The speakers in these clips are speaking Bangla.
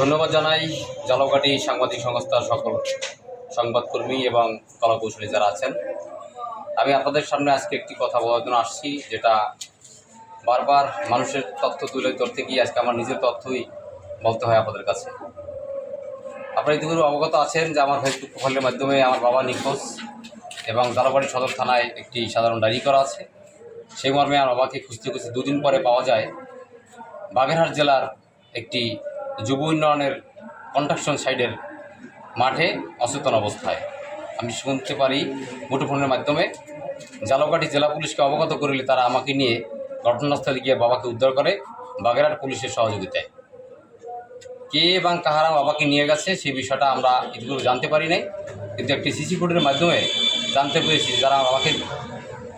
ধন্যবাদ জানাই জলকাটি সাংবাদিক সংস্থার সকল সংবাদকর্মী এবং কলাকৌশলী যারা আছেন। আমি আপনাদের সামনে আজকে একটি কথা বলার জন্য আসছি, যেটা বারবার মানুষের তথ্য তুলে ধরতে গিয়ে আজকে আমার নিজের তথ্যই বলতে হয় আপনাদের কাছে। আপনারা ইতিপূর্বে অবগত আছেন যে আমার ফেসবুক প্রোফাইলের মাধ্যমে আমার বাবা নিখোঁজ এবং জালাবাড়ি সদর থানায় একটি সাধারণ ডায়েরি করা আছে। সেই মর্মে আমার বাবাকে খুঁজতে খুঁজতে দুদিন পরে পাওয়া যায় বাগেরহাট জেলার একটি যুব উন্নয়নের কন্ট্রাকশন সাইডের মাঠে অচেতন অবস্থায়। আমি শুনতে পারি মুঠোফোনের মাধ্যমে জালকাঠি জেলা পুলিশকে অবগত করলে তারা আমাকে নিয়ে ঘটনাস্থলে গিয়ে বাবাকে উদ্ধার করে বাগেরহাট পুলিশের সহযোগিতায়। কে এবং কাহারা বাবাকে নিয়ে গেছে সেই বিষয়টা আমরা ইতিপূর্বে জানতে পারি নাই, কিন্তু একটি সিসি ফুটের মাধ্যমে জানতে পেরেছি যারা বাবাকে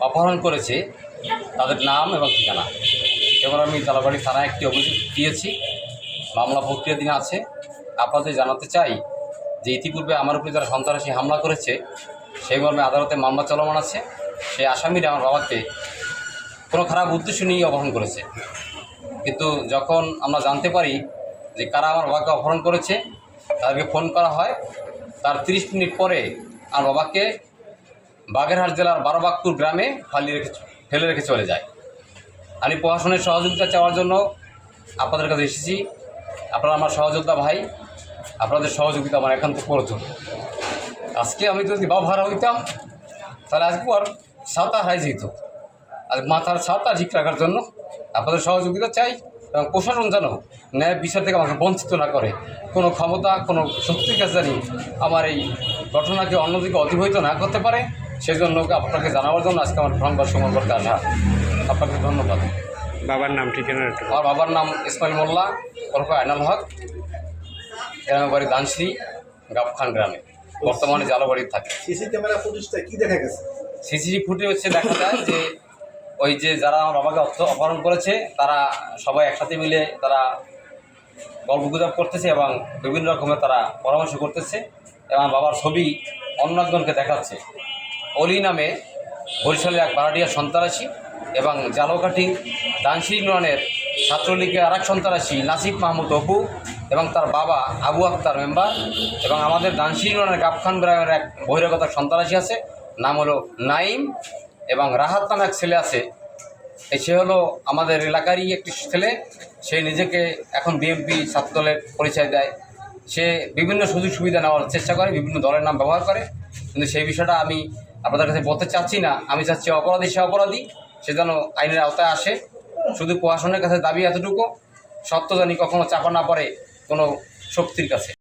অপহরণ করেছে, তাদের নাম এবং ঠিকানা। এবার আমি তালাবাড়ি থানায় একটি অভিযোগ দিয়েছি। মামলা প্রক্রিয়াধীন আছে। আপনাদের জানাতে চাই যে ইতিপূর্বে আমার উপরে যারা সন্ত্রাসী হামলা করেছে, সেই মর্মে আদালতে মামলা চলমান আছে। সেই আসামিরা আমার বাবাকে কোনো খারাপ উদ্দেশ্য নিয়ে অপহরণ করেছে। কিন্তু যখন আমরা জানতে পারি যে কারা আমার বাবাকে অপহরণ করেছে, তাদেরকে ফোন করা হয়। তার তিরিশ মিনিট পরে আমার বাবাকে বাগেরহাট জেলার বারোবাগপুর গ্রামে ফালিয়ে রেখে ফেলে রেখে চলে যায়। আমি প্রশাসনের সহযোগিতা চাওয়ার জন্য আপনাদের কাছে এসেছি। আপনারা আমার সহযোদ্ধা ভাই আপনাদের সহযোগিতা আমার একান্ত প্রয়োজন। আজকে আমি যদি বাবা ভাড়া হইতাম তাহলে আজকে আর ছাতা হাই যেত। আর মাথার সাঁতার ঠিক রাখার জন্য আপনাদের সহযোগিতা চাই এবং প্রশাসন যেন ন্যায় বিচার থেকে আমাকে বঞ্চিত না করে। কোনো ক্ষমতা কোনো শক্তির কাছে জানি আমার এই ঘটনাকে অন্যদিকে অতিবাহিত না করতে পারে। সেজন্য আপনাকে জানাবার জন্য আজকে আমার সংবাদ সময় করতে আসা আপনাকে ধন্যবাদ। বাবার নাম ঠিকানা আমার বাবার নাম ইসমাইল মোল্লা। ওরফে আয়নাল হক। গ্রামের বাড়ি দানশ্রী গাবখান গ্রামে। বর্তমানে জালবাড়িতে থাকে। সিসি ক্যামেরা ফুটেজটা কি দেখা গেছে? সিসিটিভি ফুটেজে দেখা যায় যে ওই যে যারা আমার বাবাকে অর্থ- অপহরণ করেছে তারা সবাই একসাথে মিলে তারা গল্প গুজব করতেছে এবং বিভিন্ন রকমের তারা পরামর্শ করতেছে এবং বাবার ছবি অন্য একজনকে দেখাচ্ছে। অলি নামে বরিশালের এক ভাড়াটিয়া সন্ত্রাসী এবং জালকাঠি দানসি ইউনিয়নের ছাত্রলীগের আর এক সন্ত্রাসী নাসিফ মাহমুদ অপু এবং তার বাবা আবু আক্তার মেম্বার এবং আমাদের ইউনিয়নের গাবখান গ্রামের এক বহিরাগত সন্ত্রাসী আছে, নাম হলো নাইম এবং রাহাত নামে এক ছেলে আছে। সে হলো আমাদের এলাকারই একটি ছেলে, সে নিজেকে এখন বিএনপি ছাত্রদলের পরিচয় দেয়। সে বিভিন্ন সুযোগ সুবিধা নেওয়ার চেষ্টা করে, বিভিন্ন দলের নাম ব্যবহার করে। কিন্তু সেই বিষয়টা আমি আপনাদের কাছে বলতে চাচ্ছি না। আমি চাচ্ছি অপরাধী সে অপরাধী, সে যেন আইনের আওতায় আসে। শুধু প্রশাসনের কাছে দাবি এতটুকু? সত্য জানি কখনো চাপা না পড়ে কোনো শক্তির কাছে।